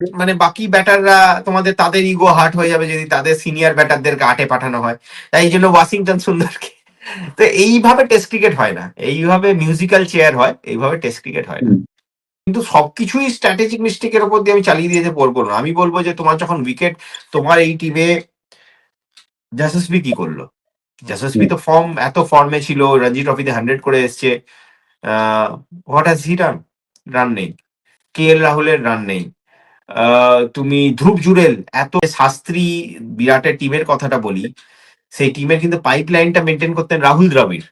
মানে বাকি ব্যাটাররা তোমাদের তাদের ইগো হার্ট হয়ে যাবে যদি তাদের সিনিয়র ব্যাটারদেরকে আটে পাঠানো হয়। তাই এই জন্য ওয়াশিংটন সুন্দরকে তো এইভাবে টেস্ট ক্রিকেট হয় না। এইভাবে মিউজিক্যাল চেয়ার হয় এইভাবে টেস্ট ক্রিকেট হয় না। কিন্তু সবকিছুই স্ট্র্যাটেজিক মিস্টেকের উপর দিয়ে আমি চালিয়ে দিয়ে বলব না। আমি বলব যে তোমার যখন উইকেট তোমার এই টিমে জাসসবি কি করল? জাসসবি তো ফর্ম এত ফর্মে ছিল রঞ্জি ট্রফিতে হান্ড্রেড করে এসছে। What has he run run নেই। কে এল রাহুলের রান নেই। তুমি ধ্রুব জুরেল এত শাস্ত্রী বিরাটের টিমের কথাটা বলি সেই টিমের কিন্তু পাইপ লাইনটা মেনটেন করতেন রাহুল দ্রাবিড়।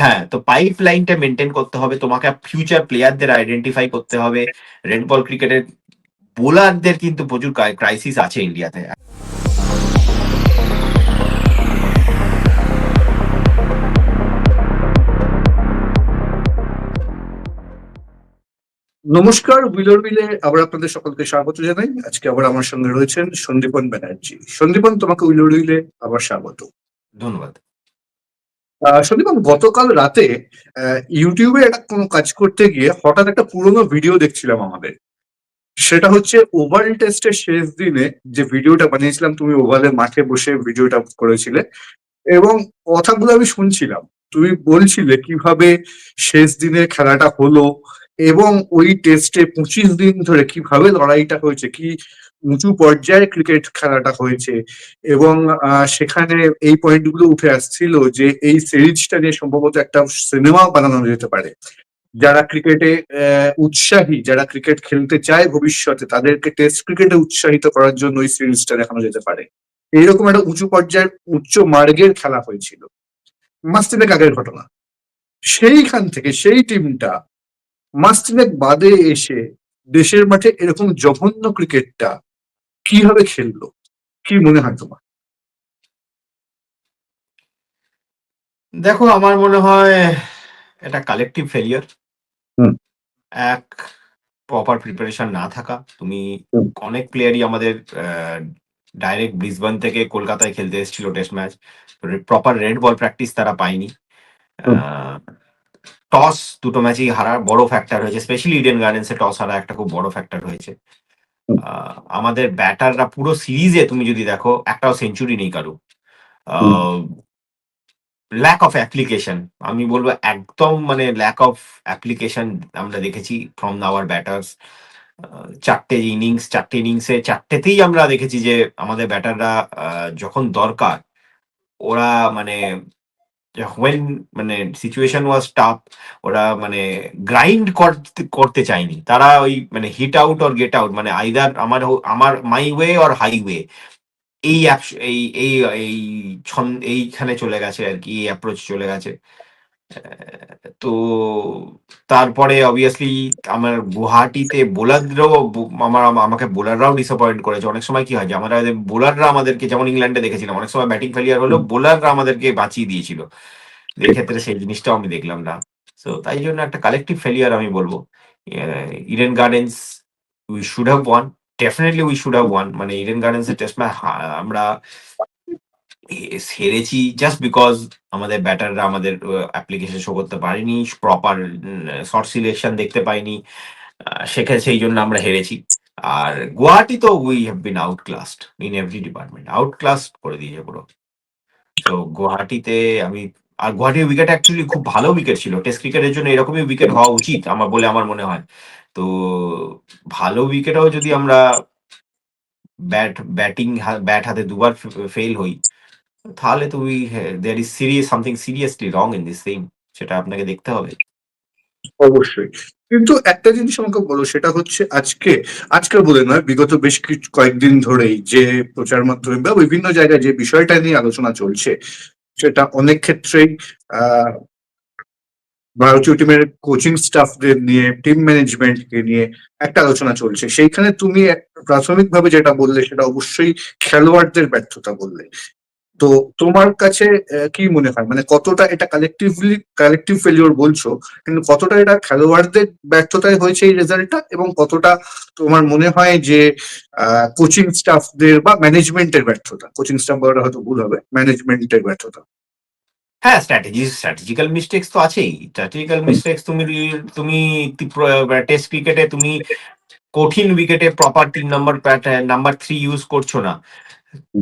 হ্যাঁ তো পাইপ লাইনটা মেনটেন করতে হবে তোমাকে ফিউচার প্লেয়ারদের আইডেন্টিফাই করতে হবে। রেড বল ক্রিকেটের বোলারদের কিন্তু প্রচুর ক্রাইসিস আছে ইন্ডিয়াতে নমস্কার উইলর বিলে আবার আপনাদের সকলকে স্বাগত জানাই। আজকে আবার আমার সঙ্গে রয়েছেন সন্দীপন ব্যানার্জি। সন্দীপন তোমাকে উইলোর বিলে আবার স্বাগত। ধন্যবাদ। সন্দীপন গতকাল রাতে ইউটিউবে একটা কোনো কাজ করতে গিয়ে হঠাৎ একটা পুরোনো ভিডিও দেখছিলাম আমাদের। সেটা হচ্ছে ওভাল টেস্টের শেষ দিনে যে ভিডিওটা বানিয়েছিলাম তুমি ওভালে মাঠে বসে ভিডিওটা করেছিলে এবং কথাগুলো আমি শুনছিলাম। তুমি বলছিলে কীভাবে শেষ দিনে খেলাটা হলো এবং ওই টেস্টে পঁচিশ দিন ধরে কীভাবে লড়াইটা হয়েছে, কি উঁচু পর্যায়ে ক্রিকেট খেলাটা হয়েছে এবং সেখানে এই পয়েন্টগুলো উঠে আসছিল যে এই সিরিজটা নিয়ে সম্ভবত একটা সিনেমা বানানো যেতে পারে। যারা ক্রিকেটে উৎসাহী, যারা ক্রিকেট খেলতে চায় ভবিষ্যতে, তাদেরকে টেস্ট ক্রিকেটে উৎসাহিত করার জন্য এই সিরিজটা দেখানো যেতে পারে। এইরকম একটা উঁচু পর্যায়ের উচ্চ মার্গের খেলা হয়েছিল। মাস আগের ঘটনা। সেইখান থেকে সেই টিমটা মাস তিনেক বাদে এসে দেশের মাঠে এরকম জঘন্য ক্রিকেটটা কীভাবে খেললো? কি মনে হয় তোমার? দেখো আমার মনে হয় এটা কালেকটিভ ফেলিয়ার এক প্রপার প্রিপারেশন না থাকা। তুমি অনেক প্লেয়ারই আমাদের ডাইরেক্ট ব্রিসবান থেকে কলকাতায় খেলতে এসেছিল test match proper red ball practice তারা পায়নি। টস দুটো ম্যাচই হারার বড় ফ্যাক্টর হয়েছে স্পেশালি ইডেন গার্ডেন্সে টস হারা একটা খুব বড় ফ্যাক্টর হয়েছে। আমাদের ব্যাটাররা পুরো সিরিজে তুমি যদি দেখো একটাও সেঞ্চুরি নেই কারু। ল্যাক অফ অ্যাপ্লিকেশন আমি বলব একদম মানে ল্যাক অফ অ্যাপ্লিকেশন আমরা দেখেছি ফ্রম আওয়ার ব্যাটার্স চারটে ইনিংস চারটে ইনিংসে চারটেতেই আমরা দেখেছি যে আমাদের ব্যাটাররা যখন দরকার ওরা মানে হোয়েন মানে সিচুয়েশন ওয়াজ টাফ ওরা মানে গ্রাইন্ড করতে চায়নি। তারা ওই মানে hit out or get out মানে আইদার আমার আমার মাই ওয়ে অর হাইওয়ে এই এই এই এইখানে চলে গেছে আর কি, এই অ্যাপ্রোচ চলে গেছে। তো তারপরে অবভিয়াসলি আমার গুয়াহাটিতে বোলাররাও আমার আমাকে বোলাররাও ডিসঅ্যাপয়েন্ট করেছে। অনেক সময় কি হয় যে আমরা বোলাররা আমাদেরকে যেমন ইংল্যান্ডে দেখেছিলাম অনেক সময় ব্যাটিং ফেলিয়ার হলো বোলাররা আমাদেরকে বাঁচিয়ে দিয়েছিল। এই ক্ষেত্রে সেই জিনিসটাও আমি দেখলাম না। তো তাই জন্য একটা কালেকটিভ ফেলিয়ার আমি বলব। Eden Gardens we should have won definitely we should have won মানে ইডেন গার্ডেন্স এর টেস্ট ম্যাচ আমরা হেরেছি জাস্ট বিকজ আমাদের ব্যাটাররা আমাদের অ্যাপ্লিকেশন শো করতে পারেনি প্রপার শর্ট সিলেকশন দেখতে পাইনি সেখানে সেই জন্য আমরা হেরেছি। আর গুয়াহাটি তো we have been outclassed in every department out class করে দিয়েছে পুরো। তো গুয়াহাটিতে আমি, আর গুয়াহাটির উইকেট অ্যাকচুয়ালি খুব ভালো উইকেট ছিল। টেস্ট ক্রিকেটের জন্য এরকমই উইকেট হওয়া উচিত আমার বলে আমার মনে হয়। তো, ভালো উইকেটও যদি আমরা ব্যাট ব্যাটিং ব্যাট হাতে দুবার ফেল হই তাহলে তো we there is serious something seriously wrong in this thing সেটা আপনাকে দেখতে হবে। অবশ্যই। কিন্তু একটা জিনিস আমাকে বলো, সেটা হচ্ছে আজকে আজকে বলে নয়, বিগত বেশ কিছু কয়েকদিন ধরেই যে প্রচার মাধ্যমে বা বিভিন্ন জায়গায় যে বিষয়টা নিয়ে আলোচনা চলছে, সেটা অনেক ক্ষেত্রেই ভারতীয় টিমের কোচিং স্টাফদের নিয়ে টিম ম্যানেজমেন্টকে নিয়ে একটা আলোচনা চলছে। সেইখানে তুমি প্রাথমিকভাবে যেটা বললে, সেটা অবশ্যই খেলোয়াড়দের ব্যর্থতা বললে। তো তোমার কাছে কি মনে হয়? মানে কতটা এটা কালেকটিভলি কালেকটিভ ফেলিওর বলছো কিন্তু কতটা এটা খেলোয়াড়দের ব্যর্থতায় হয়েছে এই রেজাল্টটা এবং কতটা তোমার মনে হয় যে কোচিং স্টাফদের বা ম্যানেজমেন্টের ব্যর্থতা? কোচিং স্টাফ বলাটা হয়তো ভুল হবে ম্যানেজমেন্টের ব্যর্থতা। হ্যাঁ স্ট্র্যাটেজি স্ট্র্যাটেজিক্যাল মিস্টেক্স তো আছেই। স্ট্র্যাটেজিক্যাল মিস্টেক্স তুমি তুমি টেস্ট ক্রিকেটে তুমি কঠিন উইকেটে প্রপার তিন নম্বর নাম্বার থ্রি ইউজ করছ না।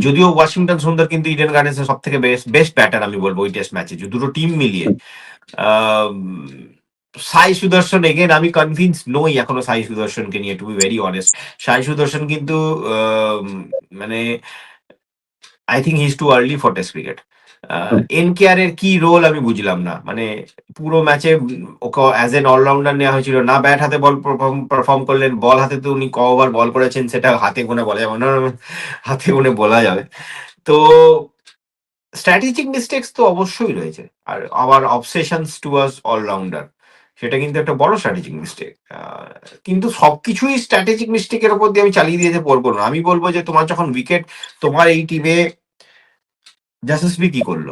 যদিও ওয়াশিংটন সুন্দর, কিন্তু ইডেন গার্ডেন্সের সব থেকে বেস্ট বেস্ট ব্যাটার আমি বলব ওই টেস্ট ম্যাচে দুটো টিম মিলিয়ে। সাই সুদর্শন এগেন আমি কনভিন্স নই এখনও সাই সুদর্শনকে নিয়ে টু বি ভেরি অনেস্ট সাই সুদর্শন কিন্তু মানে I think his too early for test cricket N কেয়ার এর কি রোল আমি বুঝলাম না। মানে পুরো ম্যাচে ওকে অ্যাজ এন অলরাউন্ডার নেওয়া হয়েছিল। না ব্যাট হাতে বল পারফর্ম করলেন বল হাতে তো উনি ক ওভার বল করেছেন সেটা হাতে গুনে বলা যাবে না, হাতে গুনে বলা যাবে। তো স্ট্র্যাটেজিক মিস্টেক্স তো অবশ্যই রয়েছে। আর আবার অবসেশনস টুয়ার্স অলরাউন্ডার সেটা কিন্তু একটা বড় স্ট্র্যাটেজিক মিস্টেক কিন্তু সবকিছুই স্ট্র্যাটেজিক মিস্টেকের উপর দিয়ে আমি চালিয়ে দিতে বলব না। আমি বলব যে তোমার যখন উইকেট তোমার এই টিমে জাসেসবি কি করল?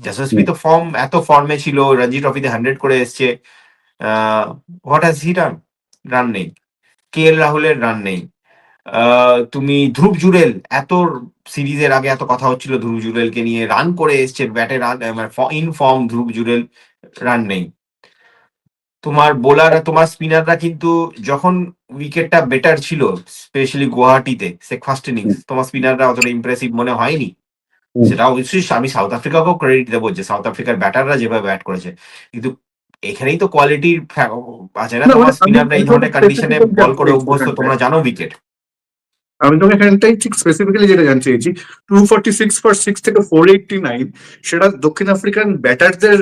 জাসেসবি তো ফর্ম এত ফর্মে ছিল রঞ্জি ট্রফিতে হান্ড্রেড করে এসছে। What has he run run নেই। কে এল রাহুলের রান নেই। তুমি ধ্রুব জুরেল এত সিরিজের আগে এত কথা হচ্ছিল ধ্রুব জুরেলকে নিয়ে রান করে এসছে ব্যাটে run in form Dhruv Jurel run নেই। তোমার বোলার তোমার স্পিনাররা কিন্তু যখন উইকেটটা বেটার ছিল স্পেশালি গুয়াহাটিতে সে ফার্স্ট ইনিংস তোমার স্পিনাররা অতটা ইমপ্রেসিভ মনে হয়নি। সেটা অবশ্যই আমি সাউথ আফ্রিকাকেও ক্রেডিট দেবো যে সাউথ আফ্রিকার ব্যাটাররা যেভাবে ব্যাট করেছে। কিন্তু এখানেই তো কোয়ালিটির আছে না? তোমার মানে স্পিনাররা এই ধরনের কন্ডিশনে বল করে অভ্যস্ত তোমরা জানো উইকেট আমি তোমাকে এখানটাই ঠিক স্পেসিফিক্যালি যেটা জানতে চাইছি। Two forty six for six থেকে ফোর এইটটি নাইন সেটা দক্ষিণ আফ্রিকান ব্যাটারদের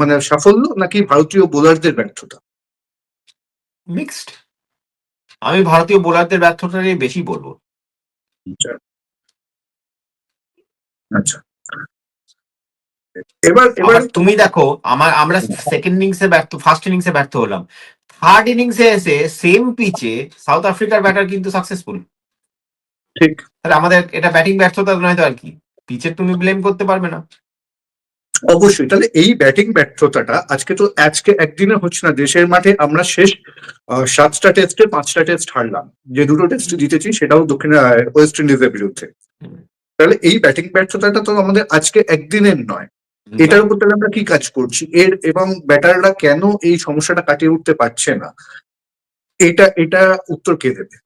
মানে সাফল্য নাকি ভারতীয় বোলারদের ব্যর্থতা? মিক্সড আমি ভারতীয় বোলারদের ব্যর্থতা নিয়ে বেশি বলব। আচ্ছা। এবার এবার তুমি দেখো আমার আমরা সেকেন্ড ইনিংসে ব্যর্থ ফার্স্ট ইনিংসে ব্যর্থ হলাম। থার্ড ইনিংসে এসে সেম পিচে সাউথ আফ্রিকার ব্যাটার কিন্তু সাকসেসফুল ঠিক। তাহলে আমাদের এটা ব্যাটিং ব্যর্থতা নয় তো আর কি? পিচের তুমি ব্লেম করতে পারবে না। অবশ্যই তাহলে এই ব্যাটিং ব্যর্থতাটা আজকে তো আজকে একদিনে হচ্ছে না দেশের মাঠে আমরা শেষ সাতটা টেস্টে পাঁচটা টেস্ট হারলাম। যে দুটো টেস্ট জিতেছি সেটাও দক্ষিণ ওয়েস্ট ইন্ডিজের বিরুদ্ধে। তাহলে এই ব্যাটিং ব্যর্থতাটা তো আমাদের আজকে একদিনের নয়। এটার উপর তাহলে আমরা কি কাজ করছি? এর এবং ব্যাটাররা কেন এই সমস্যাটা কাটিয়ে উঠতে পারছে না? এটা এটা উত্তর কে দেবে?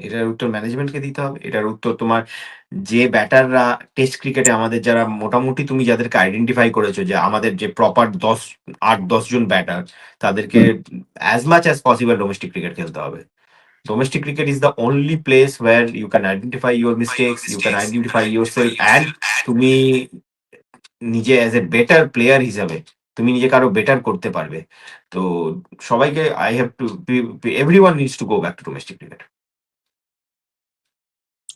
এটার উত্তর ম্যানেজমেন্টকে দিতে হবে। এটার উত্তর তোমার যে ব্যাটাররা টেস্ট ক্রিকেটে আমাদের যারা মোটামুটি তুমি যাদেরকে আইডেন্টিফাই করেছ যে আমাদের যে প্রপার দশ আট দশ জন ব্যাটার তাদেরকে as much as possible domestic cricket খেলতে হবে। Domestic cricket is the only place where you can identify your mistakes, you can identify yourself, and তুমি নিজে অ্যাজ এ বেটার প্লেয়ার হিসাবে তুমি নিজেকে আরও বেটার করতে পারবে। তো সবাইকে I have to every one needs to go back to domestic cricket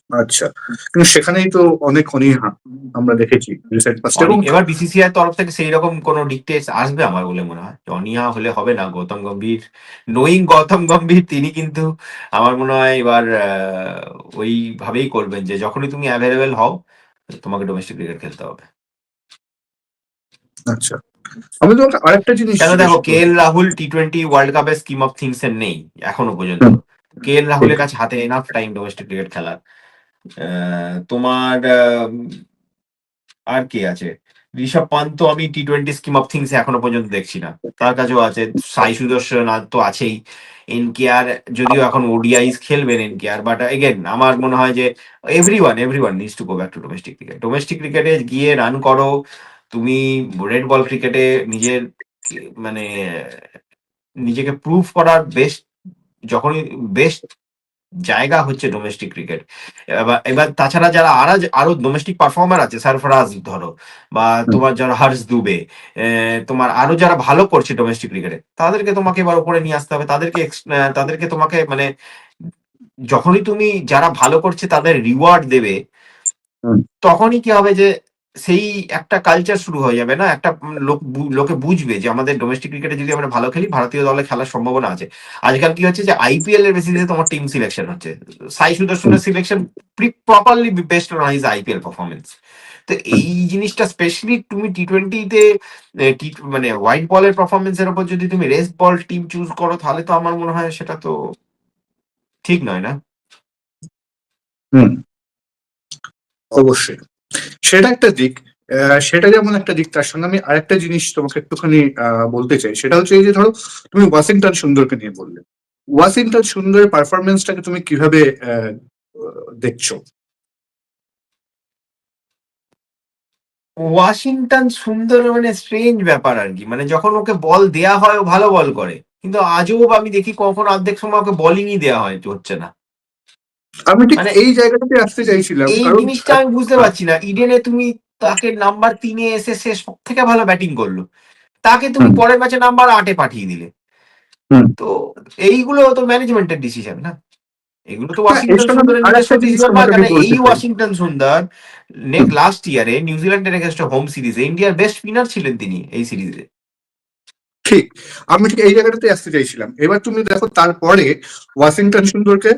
আচ্ছা। কিন্তু সেখানেই তো অনেক অনীহা আমরা দেখেছি রিসেন্ট পাস্ট এবং এবার বিসিসিআই তরফ থেকে সেই রকম কোনো ডিকটেটস আসবে আমার বলে মনে হয়? অনিয়া হলে হবে না গৌতম গম্ভীর নোয়িং গৌতম গম্ভীর তিনি কিন্তু আমার মনে হয় এবার আহ, ওইভাবেই করবেন যে যখনই তুমি অ্যাভেলেবেল হও তোমাকে ডোমেস্টিক ক্রিকেট খেলতে হবে। আচ্ছা। আমি তোমাকে আরেকটা জিনিস কেন দেখো K L Rahul T twenty World কাপের স্কিম অফ থিংস এর নেই এখনও পর্যন্ত। কে এল রাহুলের কাছে হাতে এনাফ টাইম ডোমেস্টিক ক্রিকেট খেলার। তোমার আর কে আছে? ঋষভ পান্ত তো আমি T twenty scheme of things এখনও পর্যন্ত দেখছি না। তার কাছেও আছে, সাই সুদর্শন আর তো আছেই। এন কে আর যদিও এখন ওডিআইস খেলবেন এন কে আর বাট এগেন আমার মনে হয় যে every one every one needs to go back to domestic cricket domestic ক্রিকেটে গিয়ে রান করো, তুমি রেড বল ক্রিকেটে নিজের মানে নিজেকে প্রুভ করার বেস্ট যখনই বেস্ট জায়গা হচ্ছে ডোমেস্টিক ক্রিকেট এবার এবার তাছাড়া যারা আরও আরও ডোমেস্টিক পারফর্মার আছে সারফরাজ ধরো বা তোমার যারা হার্স দুবে তোমার আরও যারা ভালো করছে ডোমেস্টিক ক্রিকেটে তাদেরকে তোমাকে এবার উপরে নিয়ে আসতে হবে। তাদেরকে তাদেরকে তোমাকে মানে যখনই তুমি যারা ভালো করছে তাদের রিওয়ার্ড দেবে তখনই কি হবে যে সেই একটা কালচার শুরু হয়ে যাবে না? একটা লোক লোকে বুঝবে যে আমাদের ডোমেস্টিক ক্রিকেটে যদি আমরা ভালো খেলি ভারতীয় দলে খেলার সম্ভাবনা আছে। আজকাল কি হচ্ছে যে আইপিএল এর বেসিসে তোমার টিম সিলেকশন হচ্ছে। Sai সুদর্শনের selection properly best on his IPL performance তো এই জিনিসটা স্পেশালি তুমি টি টোয়েন্টিতে মানে হোয়াইট বলের পারফরমেন্স এর উপর যদি তুমি রেস বল টিম চুজ করো তাহলে তো আমার মনে হয় সেটা তো ঠিক নয় না? হুম। অবশ্যই। সেটা একটা দিক সেটা যেমন একটা দিক, তার সঙ্গে আমি আরেকটা জিনিস তোমাকে একটুখানি বলতে চাই। সেটা হচ্ছে এই যে ধরো, তুমি ওয়াশিংটন সুন্দরকে নিয়ে বললে। ওয়াশিংটন সুন্দরের পারফরমেন্সটাকে তুমি কীভাবে দেখছ? ওয়াশিংটন সুন্দর মানে স্ট্রেঞ্জ ব্যাপার আর কি। মানে যখন ওকে বল দেয়া হয়, ও ভালো বল করে। কিন্তু আজও আমি দেখি কখন অর্ধেক সময় ওকে বলিংই দেওয়া হয়, হচ্ছে না। আমি ঠিক মানে- এই জায়গাটাতে আসতে চাইছিলাম এই জিনিসটা আমি বুঝতে পারছি না। ইডেনে তুমি তাকে নাম্বার তিনে এসে সে সব থেকে ভালো ব্যাটিং করল। তাকে তুমি পরের ম্যাচে নাম্বার আটে পাঠিয়ে দিলে। তো এইগুলো তো ম্যানেজমেন্টের ডিসিশন না। এগুলো তো হ্যাঁ, ওয়াশিংটন আমি বলতে এই ওয়াশিংটন সুন্দর নেক্সট লাস্ট ইয়ারে নিউজিল্যান্ডের এগেনস্ট হোম সিরিজে ইন্ডিয়ার বেস্ট স্পিনার ছিলেন তিনি এই সিরিজে ঠিক আমি ঠিক এই জায়গাটাতে আসতে চাইছিলাম। এবার তুমি দেখো তারপরে ওয়াশিংটন সুন্দরকে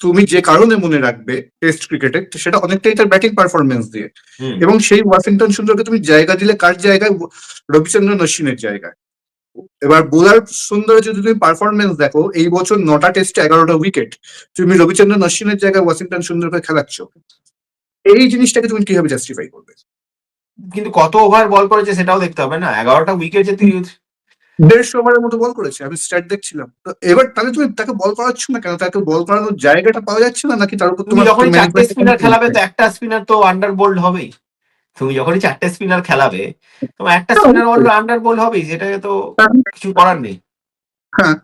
তুমি যে কারণে মনে রাখবে টেস্ট ক্রিকেটে সেটা অনেকটাই তার ব্যাটিং পারফরমেন্স দিয়ে। এবং সেই ওয়াশিংটন সুন্দরকে তুমি জায়গা দিলে কার জায়গায়? রবিচন্দ্রন অশ্বিনের জায়গায়। এবার বোলার সুন্দর যদি তুমি পারফরমেন্স দেখো এই বছর নটা টেস্টে এগারোটা উইকেট তুমি রবিচন্দ্রন অশ্বিনের জায়গায় ওয়াশিংটন সুন্দরকে খেলাচ্ছ। এই জিনিসটাকে তুমি কীভাবে জাস্টিফাই করবে? কিন্তু কত ওভার বল করেছে সেটাও দেখতে হবে না। এগারোটা উইকেট যে তুই দেড়শো ওভারের মতো বল করেছে আমি স্ট্যাট দেখছিলাম। তো এবার তাহলে তুমি তাকে বল করাচ্ছ না কেন? তাকে বল করানোর জায়গাটা পাওয়া যাচ্ছে না নাকি তার উপর তুমি যখন চারটে স্পিনার খেলাবে তো একটা স্পিনার তো আন্ডার বোল্ড হবেই। তুমি যখনই চারটে স্পিনার খেলাবে তোমার একটা স্পিনার বল আন্ডার বোল্ড হবেই সেটাকে তো হ্যাঁ। কিছু করার নেই। হ্যাঁ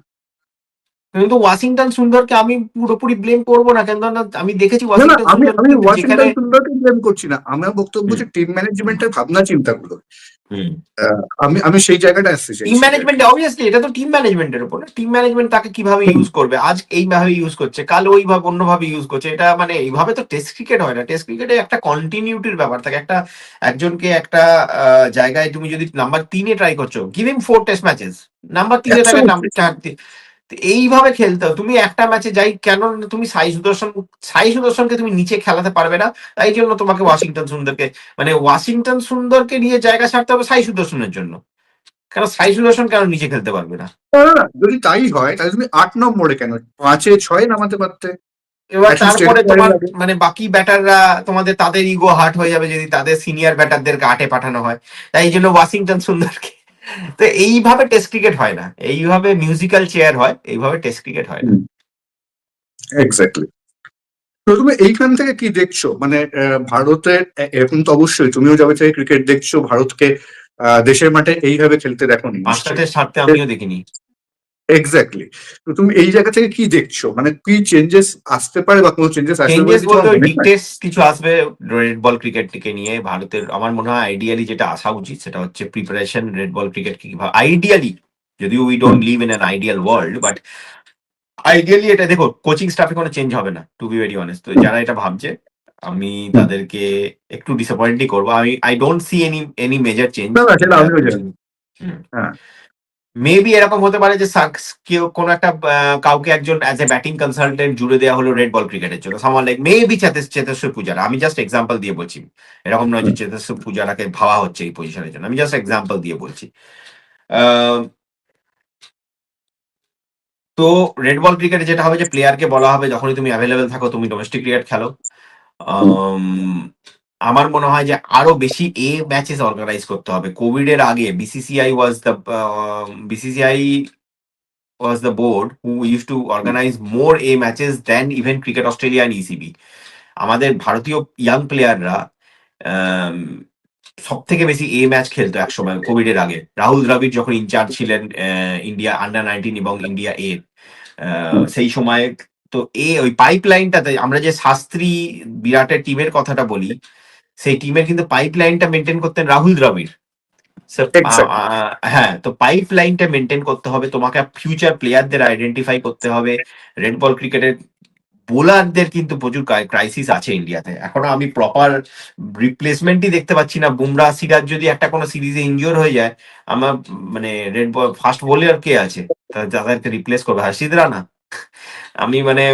কিন্তু ওয়াশিংটন সুন্দরকে আমি পুরোপুরি ব্লেম করব না কেন আমি দেখেছি ওয়াশিংটন আমি সুন্দর আমি ওয়াশিংটন সুন্দরকে ব্লেম করছি না। আমার বক্তব্য হুম। হচ্ছে টিম ম্যানেজমেন্টের ভাবনা চিন্তাগুলো। হুম। আমি আমি সেই জায়গাটা আসতে চাই টিম ম্যানেজমেন্ট অবভিয়াসলি এটা তো টিম ম্যানেজমেন্টের উপর টিম ম্যানেজমেন্ট তাকে কীভাবে ইউজ করবে? আজ এইভাবে ইউজ করছে কাল ওইভাবে অন্যভাবে ইউজ করছে। এটা মানে এইভাবে তো টেস্ট ক্রিকেট হয় না। টেস্ট ক্রিকেটে একটা কন্টিনিউটির ব্যাপার থাকে। একটা একজনকে একটা আহ, জায়গায় তুমি যদি নাম্বার তিনে ট্রাই করছ গিভ ইম ফোর টেস্ট ম্যাচেস নাম্বার তিনে থাকে নাম্বার চার এইভাবে খেলতে হবে। তুমি একটা ম্যাচে যাই কেন তুমি সাই সুদর্শন সাই সুদর্শনকে তুমি নিচে খেলাতে পারবে না। তাই জন্য তোমাকে ওয়াশিংটন সুন্দরকে মানে ওয়াশিংটন সুন্দরকে নিয়ে জায়গা ছাড়তে হবে সাই সুদর্শনের জন্য। কেন সাই সুদর্শন কেন নিচে খেলতে পারবে না, যদি তাই হয় তাহলে তুমি আট নম্বরে কেন? পাঁচে ছয় নামাতে পারতে। এবার তারপরে তোমার মানে বাকি ব্যাটাররা তোমাদের তাদের ইগো হার্ট হয়ে যাবে যদি তাদের সিনিয়র ব্যাটারদেরকে আটে পাঠানো হয়। তাই জন্য ওয়াশিংটন সুন্দরকে তো এইভাবে টেস্ট ক্রিকেট হয় না। এইভাবে মিউজিক্যাল চেয়ার হয় এইভাবে টেস্ট ক্রিকেট হয় না। এক্স্যাক্টলি তো তুমি এইখান থেকে কি দেখছ? মানে ভারতের এরকম তো অবশ্যই তুমিও যাবে থেকে ক্রিকেট দেখছ ভারতকে আহ, দেশের মাঠে এইভাবে খেলতে দেখো নি পাঁচটা টেস্ট আমিও দেখিনি। এক্স্যাক্টলি তো তুমি এই জায়গা থেকে কি দেখছ? মানে কি চেঞ্জেস আসতে পারে বা কোনো চেঞ্জেস আসবে? ডিটেলস কিছু আসবে রেড বল ক্রিকেট থেকে নিয়ে। ভারতের আমার মনে হয় আইডিয়ালি যেটা আসা উচিত সেটা হচ্ছে প্রিপারেশন রেড বল ক্রিকেট কীভাবে আইডিয়ালি যদিও we don't live in an ideal world but ideally এটা দেখো কোচিং স্টাফে কোনো চেঞ্জ হবে না টু বি ভেরি অনেস্ট তো যারা এটা ভাবছে আমি তাদেরকে একটু ডিসঅ্যাপয়েন্টই করব। আমি I don't see any any major change না, না, সেটা আমিও জানি। হ্যাঁ। মেবি এরকম হতে পারে যে কেউ কোনো একটা কাউকে একজন অ্যাজ এ ব্যাটিং কনসালটেন্ট জুড়ে দেওয়া হলো রেড বল ক্রিকেটের জন্য। সামান লাইক মেবি চেতেশ্বর পূজারা আমি জাস্ট এক্সাম্পল দিয়ে বলছি। এরকম নয় যে চেতেশ্বর পূজারাকে ভাবা হচ্ছে এই পজিশনের জন্য। আমি জাস্ট এক্সাম্পল দিয়ে বলছি। তো রেড বল ক্রিকেটে যেটা হবে যে প্লেয়ারকে বলা হবে যখনই তুমি অ্যাভেলেবেল থাকো তুমি ডোমেস্টিক ক্রিকেট খেলো। আমার মনে হয় যে আরও বেশি এ ম্যাচেস অর্গানাইজ করতে হবে কোভিড এর আগে BCCI was the BCCI was the board who used to organize more A matches than even Cricket Australia and ECB. আমাদের ভারতীয় ইয়াং প্লেয়াররা সব থেকে বেশি এ ম্যাচ খেলতো একসময় কোভিড এর আগে রাহুল দ্রাবিড় যখন ইনচার্জ ছিলেন ইন্ডিয়া আন্ডার নাইনটিন এবং ইন্ডিয়া এ সেই সময় তো এ ওই পাইপ লাইনটাতে আমরা যে শাস্ত্রী বিরাটের টিমের কথাটা বলি সেই টিমের কিন্তু পাইপ লাইনটা মেনটেন করতেন রাহুল দ্রাবিড়। হ্যাঁ তো পাইপ লাইনটা মেনটেন করতে হবে তোমাকে ফিউচার প্লেয়ারদের আইডেন্টিফাই করতে হবে। রেড বল ক্রিকেটের বোলারদের কিন্তু প্রচুর ক্রাইসিস আছে ইন্ডিয়াতে এখনও আমি প্রপার রিপ্লেসমেন্টই দেখতে পাচ্ছি না। বুমরা সিরাজ যদি একটা কোনো সিরিজে ইনজিওর হয়ে যায় আমার মানে রেড বল ফার্স্ট বোলার কে আছে? তাদেরকে রিপ্লেস করবে। হর্ষিদ রানা? আমি মানে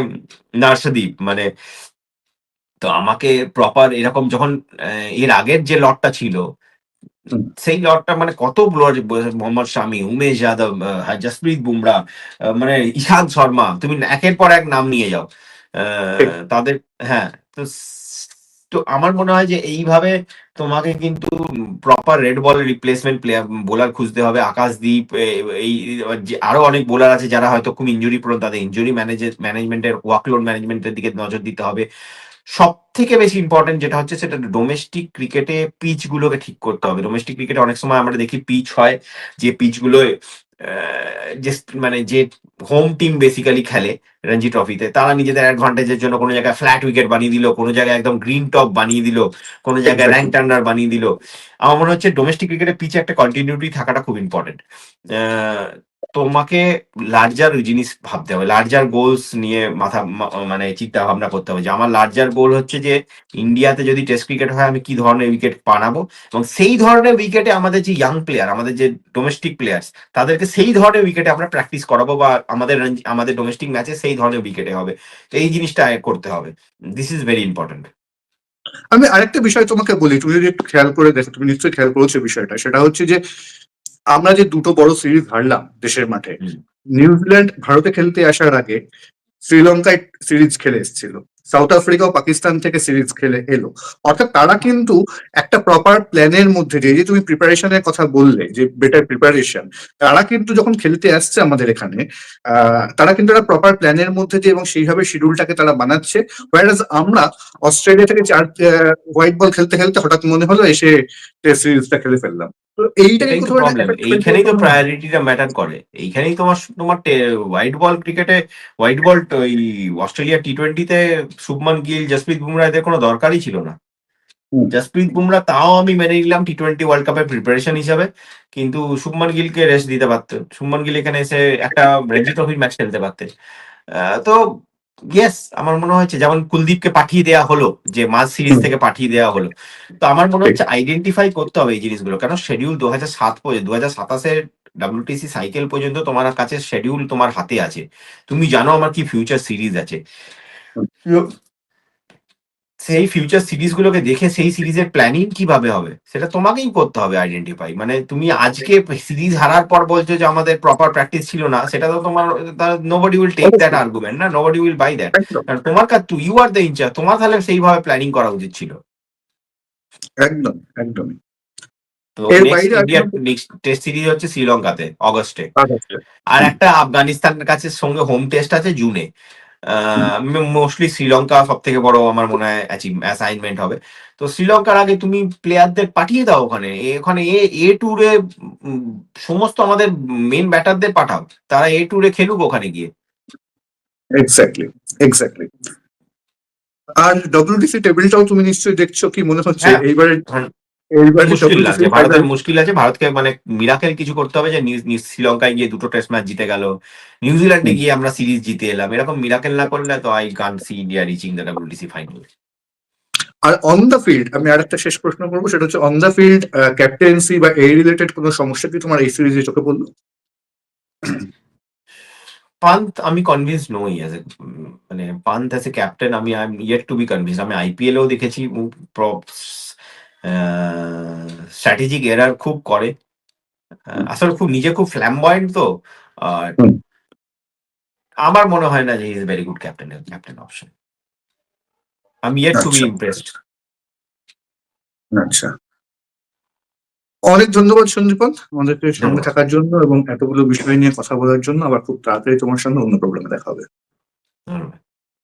নার্সদীপ মানে তো আমাকে প্রপার এরকম যখন এর আগের যে লটটা ছিল সেই লটটা মানে কত বোলার মোহাম্মদ শামি উমেশ যাদব জসপ্রীত বুমরা মানে ঈশান্ত শর্মা তুমি একের পর এক নাম নিয়ে যাও। তাদের হ্যাঁ তো তো আমার মনে হয় যে এইভাবে তোমাকে কিন্তু proper red ball replacement player bowler খুঁজতে হবে। আকাশদীপ এই আরও অনেক বোলার আছে যারা হয়তো খুব ইঞ্জুরি প্রবণ তাদের ইঞ্জুরি ম্যানেজমেন্টের ওয়ার্কলোড ম্যানেজমেন্টের দিকে নজর দিতে হবে। সব থেকে বেশি ইম্পর্টেন্ট যেটা হচ্ছে সেটা ডোমেস্টিক ক্রিকেটে পিচ গুলোকে ঠিক করতে হবে। ডোমেস্টিক ক্রিকেটে অনেক সময় আমরা দেখি পিচ হয় যে পিচগুলো যে মানে যে হোম টিম বেসিক্যালি খেলে রঞ্জি ট্রফিতে। তারা নিজেদের অ্যাডভান্টেজের জন্য কোনো জায়গায় ফ্ল্যাট উইকেট বানিয়ে দিল কোনো জায়গায় একদম গ্রিন টপ বানিয়ে দিল কোনো জায়গায়. র্যাঙ্ক টার্নার বানিয়ে দিল। আমার মনে হচ্ছে ডোমেস্টিক ক্রিকেটে পিচে একটা কন্টিনিউটি থাকাটা খুব ইম্পর্টেন্ট তোমাকে লার্জার জিনিস ভাবতে হবে লার্জার গোলস নিয়ে মাথা মানে চিন্তা ভাবনা করতে হবে যে আমার লার্জার গোল হচ্ছে যে ইন্ডিয়াতে যদি টেস্ট ক্রিকেট হয় আমি কি ধরনের উইকেট বানাবো এবং সেই ধরনের উইকেটে আমাদের যে ইয়াং প্লেয়ার আমাদের যে ডোমেস্টিক প্লেয়ার্স তাদেরকে সেই ধরনের উইকেটে আমরা প্র্যাকটিস করাবো বা আমাদের আমাদের ডোমেস্টিক ম্যাচে সেই ধরনের উইকেটে হবে। এই জিনিসটা করতে হবে। দিস ইজ ভেরি ইম্পর্টেন্ট আমি আরেকটা বিষয় তোমাকে বলি, তুমি যদি একটু খেয়াল করে দেখো, তুমি নিশ্চয়ই খেয়াল করেছ বিষয়টা। সেটা হচ্ছে যে আমরা যে দুটো বড় সিরিজ হারলাম দেশের মাঠে নিউজিল্যান্ড ভারতে খেলতে আসার আগে শ্রীলঙ্কায় সিরিজ খেলে এসেছিল সাউথ আফ্রিকা ও পাকিস্তান থেকে সিরিজ খেলে এলো। অর্থাৎ তারা কিন্তু একটা প্রপার প্ল্যানের মধ্যে দিয়ে যে তুমি প্রিপারেশনের কথা বললে যে বেটার প্রিপারেশন তারা কিন্তু যখন খেলতে আসছে আমাদের এখানে আহ, তারা কিন্তু একটা প্রপার প্ল্যানের মধ্যে দিয়ে এবং সেইভাবে শিডিউলটাকে তারা বানাচ্ছে। Whereas আমরা অস্ট্রেলিয়া থেকে চার হোয়াইট বল খেলতে খেলতে হঠাৎ মনে হলো এসে টেস্ট সিরিজটা খেলে ফেললাম। এইখানেই তো প্রায়োরিটিটা ম্যাটার করে। এইখানেই তোমার তোমার হোয়াইট বল ক্রিকেটে হোয়াইট বল ওই অস্ট্রেলিয়া টি টোয়েন্টিতে শুভমান গিল জসপ্রীত বুমরা এদের কোনো দরকারই ছিল না। জসপ্রীত বুমরা তাও আমি মেনে নিলাম টি টোয়েন্টি ওয়ার্ল্ড কাপের প্রিপারেশন হিসাবে। কিন্তু শুভমান গিলকে রেস্ট দিতে পারতেন শুভমান গিল এখানে এসে একটা রঞ্জি ট্রফির ম্যাচ খেলতে পারতেন তো ইয়েস আমার মনে হয়েছে যেমন কুলদীপকে পাঠিয়ে দেওয়া হলো যে মাস সিরিজ থেকে পাঠিয়ে দেওয়া হলো। তো আমার মনে হচ্ছে আইডেন্টিফাই করতে হবে এই জিনিসগুলো কেন শেডিউল দু হাজার সাত পর্যন্ত দু হাজার সাতাশের ডাব্লিউটিসি সাইকেল পর্যন্ত তোমার কাছে শেডিউল তোমার হাতে আছে। তুমি জানো আমার কি ফিউচার সিরিজ আছে। সেই ফিউচার সিরিজ গুলোকে দেখে সেই সিরিজের প্ল্যানিং কীভাবে হবে? সেটা তোমাকেই করতে হবে আইডেন্টিফাই মানে তুমি আজকে সিরিজ হারার পর বলছো যে আমাদের প্রপার প্র্যাকটিস ছিল না সেটা তো তোমার nobody will take that argument না? নোবডি উইল বাই দ্যাট কারণ তোমার কাজ to you are the incharge তোমার তাহলে সেইভাবে প্ল্যানিং করা উচিত ছিল। একদম একদমই এর বাইরে টেস্ট সিরিজ হচ্ছে শ্রীলঙ্কাতে অগস্টে আর একটা আফগানিস্তানের কাছে সঙ্গে হোম টেস্ট আছে জুনে মোস্টলি শ্রীলঙ্কা সব থেকে বড় আমার মনে হয় অ্যাসাইনমেন্ট হবে। তো শ্রীলঙ্কার আগে তুমি প্লেয়ারদের পাঠিয়ে দাও ওখানে। ওখানে এ এ ট্যুরে সমস্ত আমাদের মেন ব্যাটারদের পাঠাও। তারা এ ট্যুরে খেলুক ওখানে গিয়ে। এক্স্যাক্টলি এক্স্যাক্টলি আর ডব্লিউটিসি টেবিলটাও তুমি নিশ্চয়ই দেখছ কি মনে হচ্ছে। হ্যাঁ। এইবারে মুশকিল আছে ভারতের মুশকিল আছে ভারতকে মানে মিরাকেল কিছু করতে হবে যে শ্রীলঙ্কায় গিয়ে দুটো টেস্ট ম্যাচ জিতে গেল নিউজিল্যান্ডে গিয়ে আমরা সিরিজ জিতে এলাম এরকম মিরাকেল না করলে তো I can see India reaching the WTC final. R on the field আমি আরেকটা শেষ প্রশ্ন করব সেটা হচ্ছে অন দ্য ফিল্ড ক্যাপ্টেন্সি বা এই রিলেটেড কোনো সমস্যা কি তোমার এই সিরিজে চোখে পড়ল? পান্থ আমি কনভিন্স নই অ্যাজ এ মানে পান্থ অ্যাজ এ ক্যাপ্টেন আমি I am yet to be convince আমি আইপিএলেও দেখেছি স্ট্র্যাটেজিক এরার খুব করে। আসলে খুব নিজে খুব ফ্ল্যামবয়েন্ট তো। আর আমার মনে হয় না যে is very good captain captain option আমি ইয়েট টু বি। ইমপ্রেসড আচ্ছা। অনেক ধন্যবাদ সন্দীপন আমাদেরকে সঙ্গে থাকার জন্য এবং এতগুলো বিষয় নিয়ে কথা বলার জন্য। আবার খুব তাড়াতাড়ি তোমার সঙ্গে অন্য প্রবলেমে দেখা হবে।